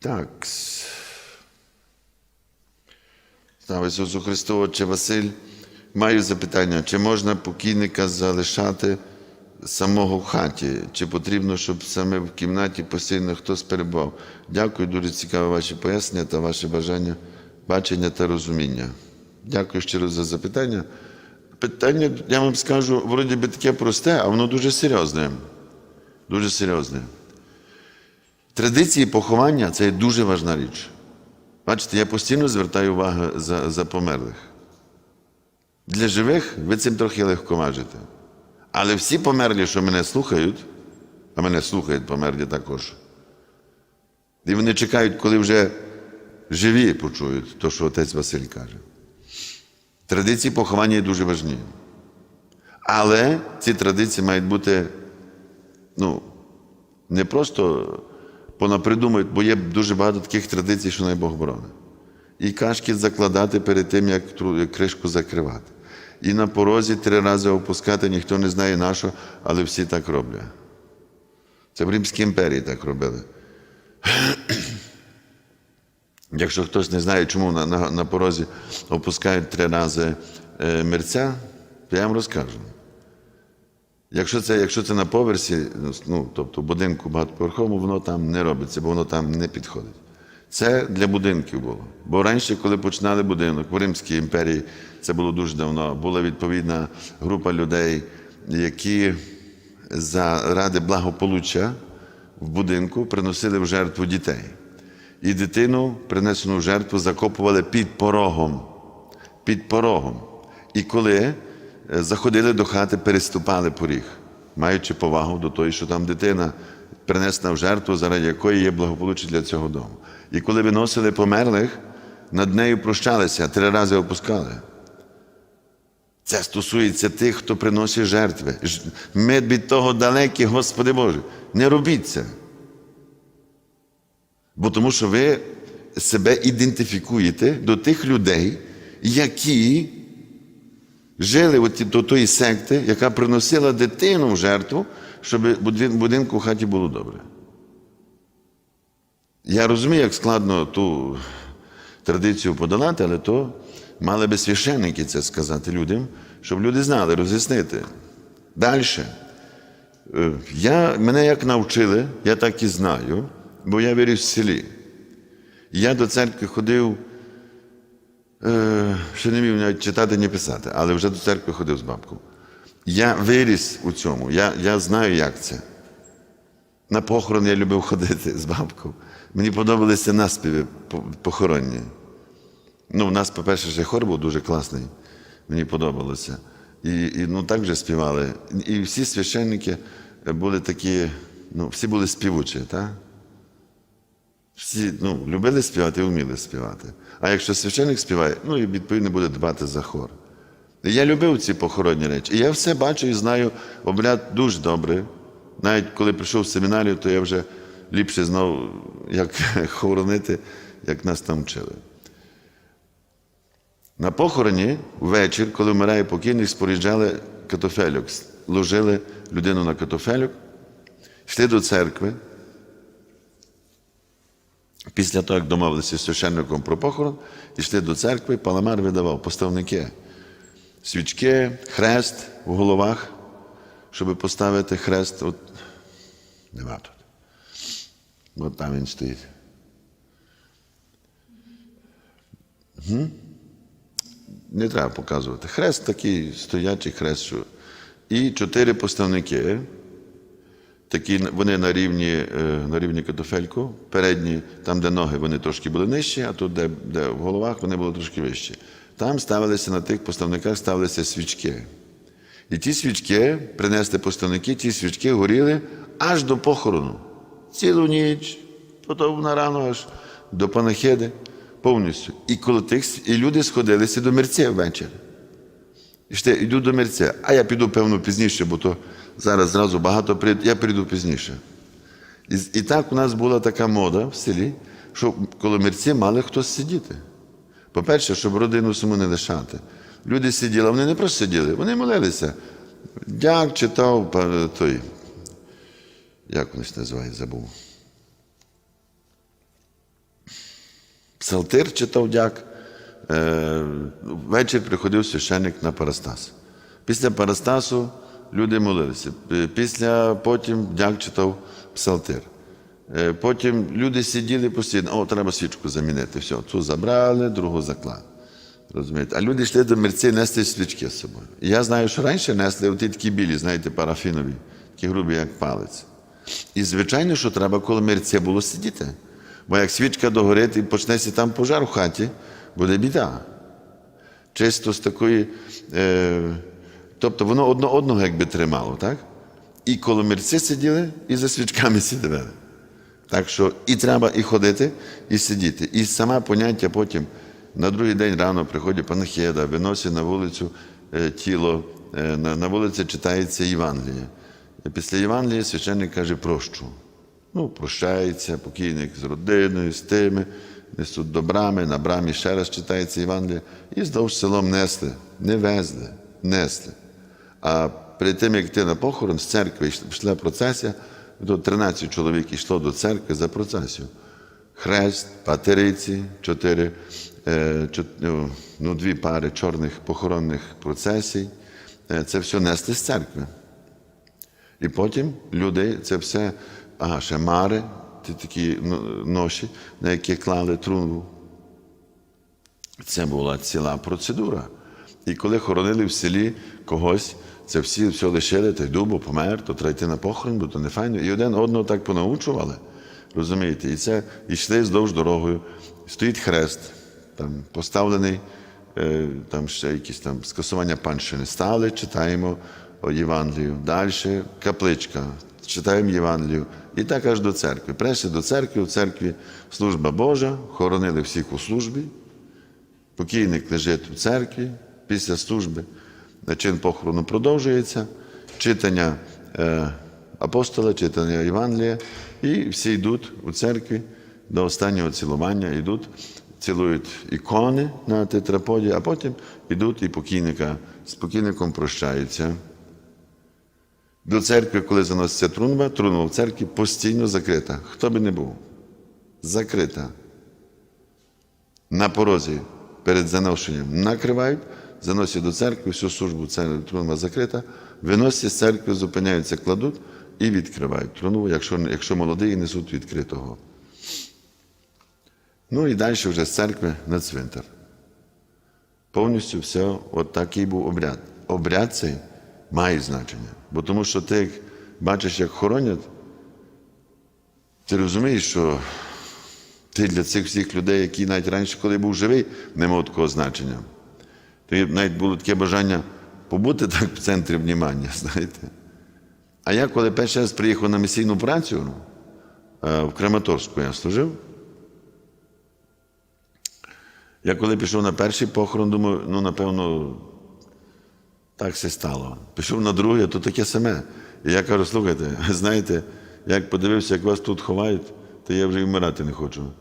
Так. Слава Ісусу Христу, Отче Василь. Маю запитання, чи можна покійника залишати самого в хаті? Чи потрібно, щоб саме в кімнаті постійно хтось перебував? Дякую, дуже цікаве ваші пояснення та ваше бажання, бачення та розуміння. Дякую щиро за запитання. Питання, я вам скажу, вроді би таке просте, а воно дуже серйозне. Дуже серйозне. Традиції поховання це дуже важна річ. Бачите, я постійно звертаю увагу за, за померлих. Для живих ви цим трохи легковажите. Але всі померлі, що мене слухають, а мене слухають померлі також. І вони чекають, коли вже живі почують те, що отець Василь каже. Традиції поховання є дуже важні. Але ці традиції мають бути ну, не просто понапридумують, бо є дуже багато таких традицій, що най Бог боронить. І кашки закладати перед тим, як кришку закривати. І на порозі три рази опускати, ніхто не знає на що, але всі так роблять. Це в Римській імперії так робили. Якщо хтось не знає, чому на, на, на порозі опускають три рази е, мерця, то я вам розкажу. Якщо це, якщо це на поверсі, ну, тобто будинку багатоповерховому, воно там не робиться, бо воно там не підходить. Це для будинків було. Бо раніше, коли починали будинок в Римській імперії, це було дуже давно, була відповідна група людей, які заради благополуччя в будинку приносили в жертву дітей. І дитину, принесену в жертву, закопували під порогом. Під порогом. І коли заходили до хати, переступали поріг, маючи повагу до того, що там дитина принесена в жертву, заради якої є благополуччя для цього дому. І коли виносили померлих, над нею прощалися, три рази опускали. Це стосується тих, хто приносить жертви. Ми від того далекі, Господи Боже. Не робіть це. Бо тому що ви себе ідентифікуєте до тих людей, які жили от до тої секти, яка приносила дитину в жертву, щоб будинку в хаті було добре. Я розумію, як складно ту традицію подолати, але то мали би священники це сказати людям, щоб люди знали, роз'яснити. Далі. Е, Я, мене як навчили, я так і знаю, бо я виріс в селі. Я до церкви ходив, е, ще не вмів навіть читати, ні писати, але вже до церкви ходив з бабкою. Я виріс у цьому, я, я знаю, як це. На похорон я любив ходити з бабкою. Мені подобалися наспіви похоронні. Ну, у нас, по-перше, ще хор був дуже класний. Мені подобалося. І, і ну, так вже співали. І всі священники були такі, ну, всі були співучі, так? Всі ну, любили співати і вміли співати. А якщо священник співає, ну і відповідно буде дбати за хор. Я любив ці похоронні речі. І я все бачу і знаю обряд дуже добре. Навіть коли прийшов в семінарію, то я вже ліпше знав, як хоронити, як нас там вчили. На похороні ввечір, коли вмирає покійник, споряджали катофелюк, ложили людину на катофелюк, йшли до церкви. Після того, як домовилися з священником про похорон, йшли до церкви, паламар видавав поставники, свічки, хрест в головах, щоб поставити хрест. От, нема тут. От там він стоїть. Не треба показувати. Хрест такий стоячий хрест. Що... І чотири поставники. Такі вони на рівні, е, на рівні катофельку, передні, там, де ноги, вони трошки були нижчі, а тут, де, де в головах, вони були трошки вищі. Там ставилися на тих поставниках ставилися свічки. І ті свічки, принесли поставники, ті свічки горіли аж до похорону. Цілу ніч, потім на рано аж до панахиди повністю. І коло тих і люди сходилися до мерця ввечері. І ще йду до мерця. А я піду, певно, пізніше, бо то зараз зразу багато прийде. Я прийду пізніше. І, і так у нас була така мода в селі, що коло мерці мали хтось сидіти. По-перше, щоб родину саму не лишати. Люди сиділи, вони не просто сиділи, вони молилися. Дяк читав той. Як вони називають, забув. псалтир читав дяк. Е, Ввечері приходив священник на Парастас. Після Парастасу люди молилися. Е, Після потім дяк читав псалтир. Е, Потім люди сиділи постійно, о, треба свічку замінити. Все, цю забрали, другу заклали. Розумієте? А люди йшли до мерці нести свічки з собою. Я знаю, що раніше несли оті такі білі, знаєте, парафінові, такі грубі, як палець. І звичайно, що треба коло мерця було сидіти. Бо як свічка догорить і почнеться там пожар в хаті, буде біда. Чисто з такої. Е, тобто воно одно одного якби тримало, так? І коло мерці сиділи, і за свічками сиділи. Так що і треба і ходити, і сидіти. І саме поняття потім на другий день рано приходить панахіда, виносить на вулицю е, тіло, е, на, на вулиці читається Євангеліє. Після Євангелія священник каже, прощу. Ну, прощається, покійник з родиною, з тими, несуть до брами, на брамі ще раз читається Євангеліє. І здовж селом несли, не везли, несли. А перед тим, як йти на похорон, з церкви йшла- процесія, то 13 чоловік йшло до церкви за процесію. Хрест, патериці, чотири, е, ну, ну, дві пари чорних похоронних процесій. Е, Це все несли з церкви. І потім люди, це все, ага, ще мари, ті такі ноші, на які клали трунву. Це була ціла процедура. І коли хоронили в селі когось, це всі все лишили, та йду, бо помер, то треба йти на похорон, бо то не файно. І один одного так понаучували. Розумієте? І це йшли здовж дорогою. Стоїть хрест, там поставлений, е, там ще якісь там скасування панщини. Стали, читаємо Євангелію. Далі капличка, читаємо Євангелію. І так аж до церкви. Прийшли до церкви, в церкві служба Божа, хоронили всіх у службі. Покійник лежить у церкві після служби. Чин похорону продовжується, читання е, апостола, читання Євангелія, і всі йдуть у церкві до останнього цілування, йдуть, цілують ікони на тетраподі, а потім йдуть і покійника з покійником прощаються. До церкви, коли заноситься трунва, трунва в церкві постійно закрита. Хто би не був? Закрита на порозі перед заношенням накривають, заносять до церкви, всю службу трунва закрита, виносять з церкви, зупиняються, кладуть і відкривають труну, якщо, якщо молодий, несуть відкритого. Ну і далі вже з церкви на цвинтар. Повністю все, от такий був обряд. Обряд цей має значення. Бо тому що ти як бачиш, як хоронять, ти розумієш, що ти для цих всіх людей, які навіть раніше, коли був живий, не мав такого значення. То навіть було таке бажання побути так в центрі внимання, знаєте. А я, коли перший раз приїхав на місійну працю е, в Краматорську я служив, я коли пішов на перший похорон, думаю, ну, напевно, так все стало. Пішов на другий, то таке саме. І я кажу, слухайте, знаєте, як подивився, як вас тут ховають, то я вже і вмирати не хочу.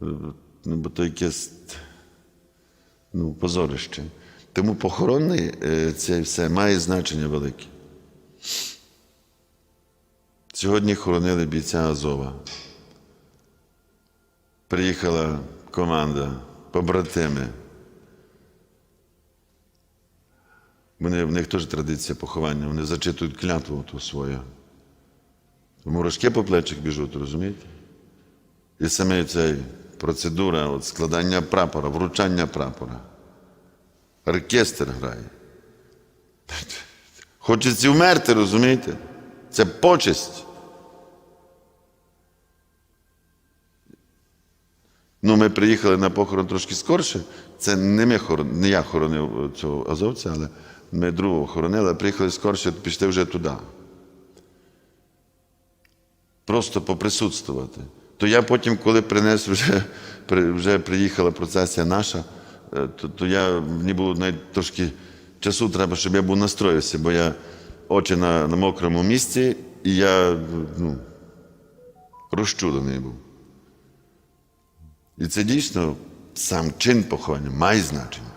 Ну, бо то якесь ну, позорище. Тому похоронний е, це все має значення велике. Сьогодні хоронили бійця Азова. Приїхала команда, побратими. Вони, в них теж традиція поховання, вони зачитують клятву ту свою. Мурашки по плечах біжуть, розумієте? І саме ця процедура от складання прапора, вручання прапора. Оркестр грає. Хочеться вмерти, розумієте? Це почесть. Ну, ми приїхали на похорон трошки скорше. Це не, ми хорон, не я хоронив цього азовця, але ми другого хоронили, а приїхали скорше, пішли вже туди. Просто поприсутствувати. То я потім, коли принес, вже, вже приїхала процесія наша, е, то, то я, мені було навіть трошки часу треба, щоб я був настроївся, бо я очі на, на мокрому місці, і я ну, розчулений був. І це дійсно сам чин поховання має значення.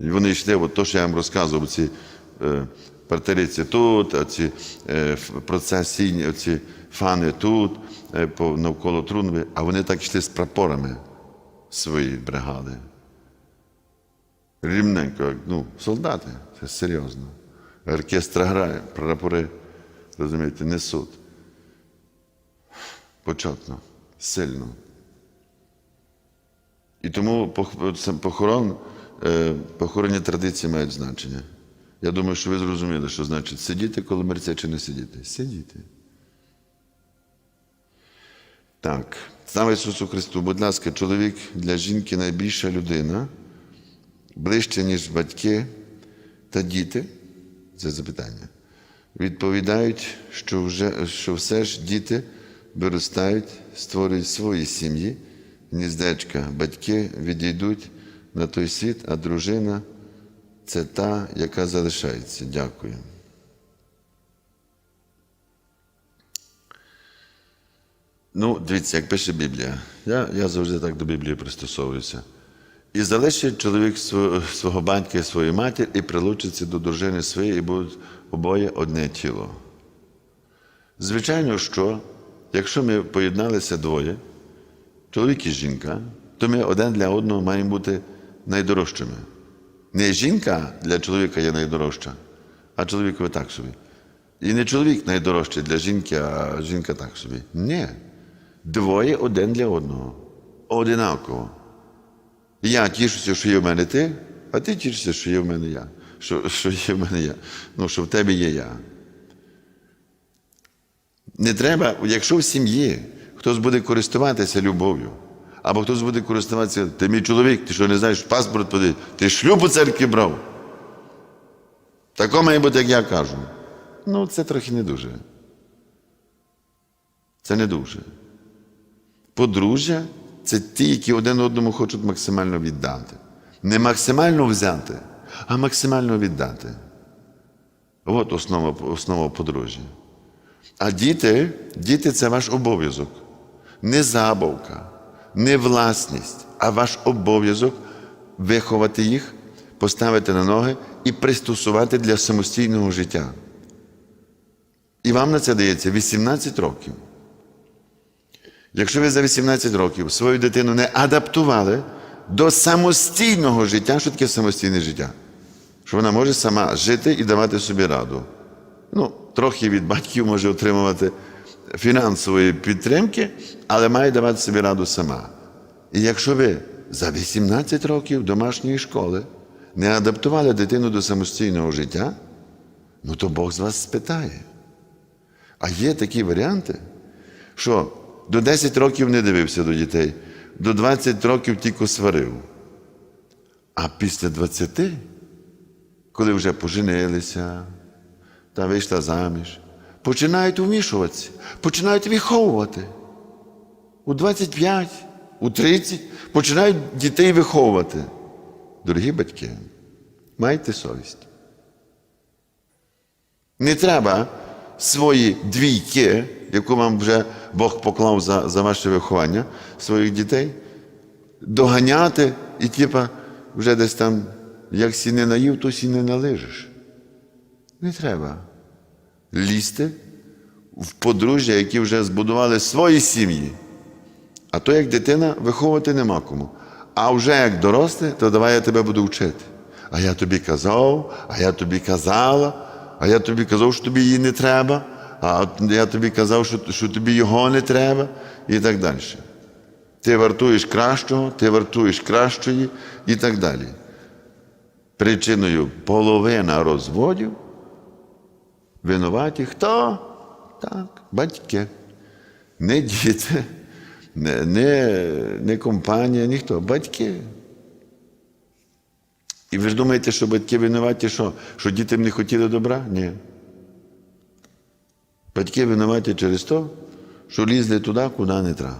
І вони йшли, от то, що я вам розказував, ці е, Партериці тут, оці е, процесійні, оці фани тут, е, навколо Трунви, а вони так йшли з прапорами своєї бригади. Рівненько, ну, солдати, це серйозно. Оркестр грає, прапори, розумієте, несуть. Почетно, сильно. І тому похорон, е, похоронні традиції мають значення. Я думаю, що ви зрозуміли, що значить сидіти коло мерця чи не сидіти. Сидіти. Так. Слава Ісусу Христу, будь ласка, чоловік для жінки найбільша людина, ближче, ніж батьки та діти. Це запитання. Відповідають, що, вже, що все ж діти виростають, створюють свої сім'ї, гніздечка, батьки відійдуть на той світ, а дружина це та, яка залишається. Дякую. Ну, дивіться, як пише Біблія. Я, я завжди так до Біблії пристосовуюся. І залишить чоловік свого, батька і свою матір і прилучиться до дружини своєї, і будуть обоє одне тіло. Звичайно, що якщо ми поєдналися двоє, чоловік і жінка, то ми один для одного маємо бути найдорожчими. Не жінка для чоловіка є найдорожча, а чоловікові так собі. І не чоловік найдорожчий для жінки, а жінка так собі. Ні. Двоє один для одного. Одинаково. Я тішуся, що є в мене ти, а ти тішишся, що є в мене я. Що, що є в мене я. Ну, що в тебе є я. Не треба, якщо в сім'ї хтось буде користуватися любов'ю, або хтось буде користуватися, ти мій чоловік, ти що не знаєш, паспорт подай, ти шлюб у церкві брав. Тако має бути, як я кажу. Ну, це трохи не дуже. Це не дуже. Подружжя це ті, які один одному хочуть максимально віддати. Не максимально взяти, а максимально віддати. От основа, основа подружжя. А діти, діти це ваш обов'язок. Не забавка, не власність, а ваш обов'язок виховати їх, поставити на ноги і пристосувати для самостійного життя. І вам на це дається 18 років. Якщо ви за 18 років свою дитину не адаптували до самостійного життя, що таке самостійне життя? Що вона може сама жити і давати собі раду. Ну, трохи від батьків може отримувати фінансової підтримки, але має давати собі раду сама. І якщо ви за 18 років домашньої школи не адаптували дитину до самостійного життя, ну то Бог з вас спитає. А є такі варіанти, що до 10 років не дивився до дітей, до 20 років тільки сварив. А після 20, коли вже поженилися та вийшла заміж, починають вмішуватися, починають виховувати. У 25, у 30 починають дітей виховувати. Дорогі батьки, майте совість. Не треба свої двійки, яку вам вже Бог поклав за, за ваше виховання своїх дітей, доганяти і типа вже десь там, як сі не наїв, то сі не налижиш. Не треба лізти в подружжя, які вже збудували свої сім'ї. А то як дитина виховувати нема кому. А вже як доросле, то давай я тебе буду вчити. А я тобі казав, а я тобі казала, а я тобі казав, що тобі її не треба, а я тобі казав, що, що тобі його не треба, і так далі. Ти вартуєш кращого, ти вартуєш кращої і так далі. Причиною половина розводів винуваті хто? Так, батьки. Не діти, не, не, не компанія, ніхто. Батьки. І ви ж думаєте, що батьки винуваті, що, що дітям не хотіли добра? Ні. Батьки винуваті через те, що лізли туди, куди не треба.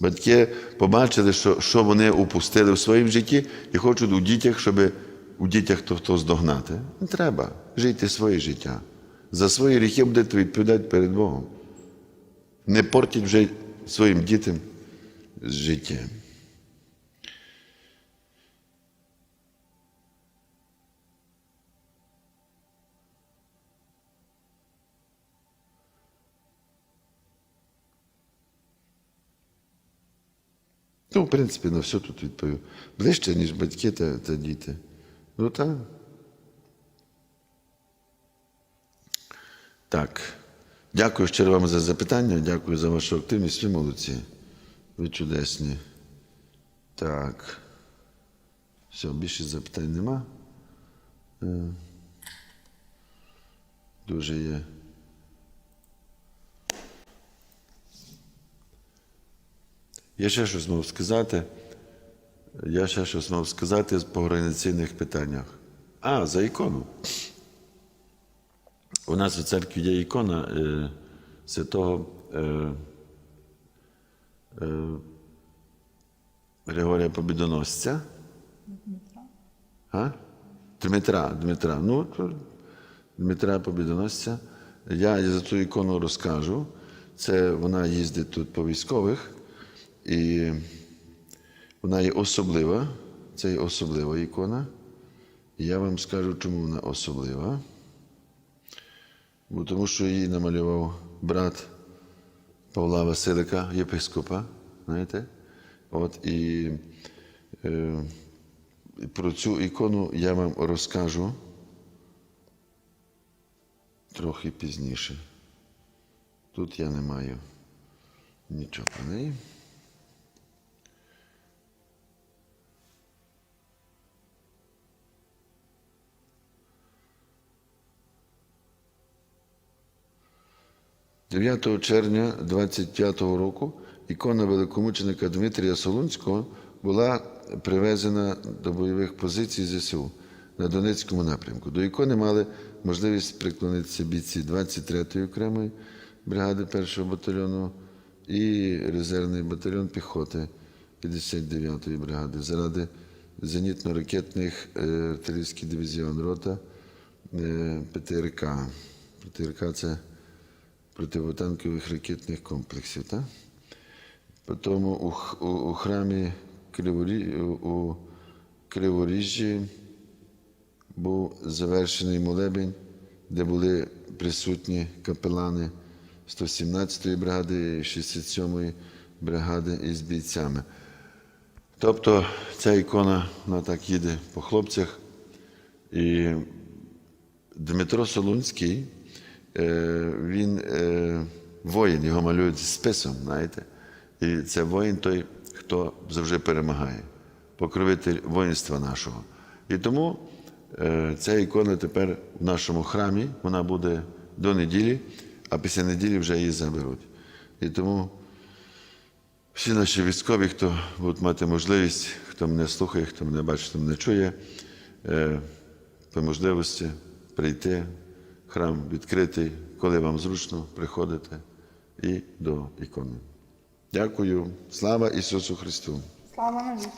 Батьки побачили, що, що вони упустили в своєму житті і хочуть у дітях, щоб у дітях то хто здогнати. Не треба. жити своє життя. За свої гріхи будете відповідати перед Богом. Не портіть вже своїм дітям життя. Ну, в принципі, на все тут відповів. Ближче, ніж батьки та, та діти. Ну так. Так. Дякую щиро вам за запитання, дякую за вашу активність. Ви молодці. Ви чудесні. Так. Все, більше запитань нема. Е, Дуже є. Я ще щось мав сказати. Я ще щось мав сказати по організаційних питаннях. А, за ікону. У нас у церкві є ікона е, святого е, е, Григорія Побідоносця. А? Дмитра, Дмитра. Ну, Дмитра Побідоносця. Я за ту ікону розкажу. Це вона їздить тут по військових, і вона є особлива. Це є особлива ікона. Я вам скажу, чому вона особлива. Бо тому що її намалював брат Павла Василика, єпископа, знаєте? От і е, про цю ікону я вам розкажу трохи пізніше. Тут я не маю нічого про неї. «9 червня 25 року ікона великомученика Дмитрія Солунського була привезена до бойових позицій ЗСУ на Донецькому напрямку. До ікони мали можливість приклонитися бійці 23-ї окремої бригади 1-го батальйону і резервний батальйон піхоти 59-ї бригади заради зенітно-ракетних е, артилерійський дивізіон рота е, ПТРК. ПТРК це противотанкових ракетних комплексів. Так? Потім у, у, у храмі Криворі, у, Криворіжжі був завершений молебень, де були присутні капелани 117-ї бригади і 67-ї бригади із бійцями. Тобто ця ікона вона так їде по хлопцях. І Дмитро Солунський, він е, воїн, його малюють списом, знаєте. І це воїн той, хто завжди перемагає, покровитель воїнства нашого. І тому е, ця ікона тепер в нашому храмі, вона буде до неділі, а після неділі вже її заберуть. І тому всі наші військові, хто будуть мати можливість, хто мене слухає, хто мене бачить, хто мене чує, е, по можливості прийти, храм відкритий, коли вам зручно, приходите і до ікони. Дякую. Слава Ісусу Христу! Слава навіки.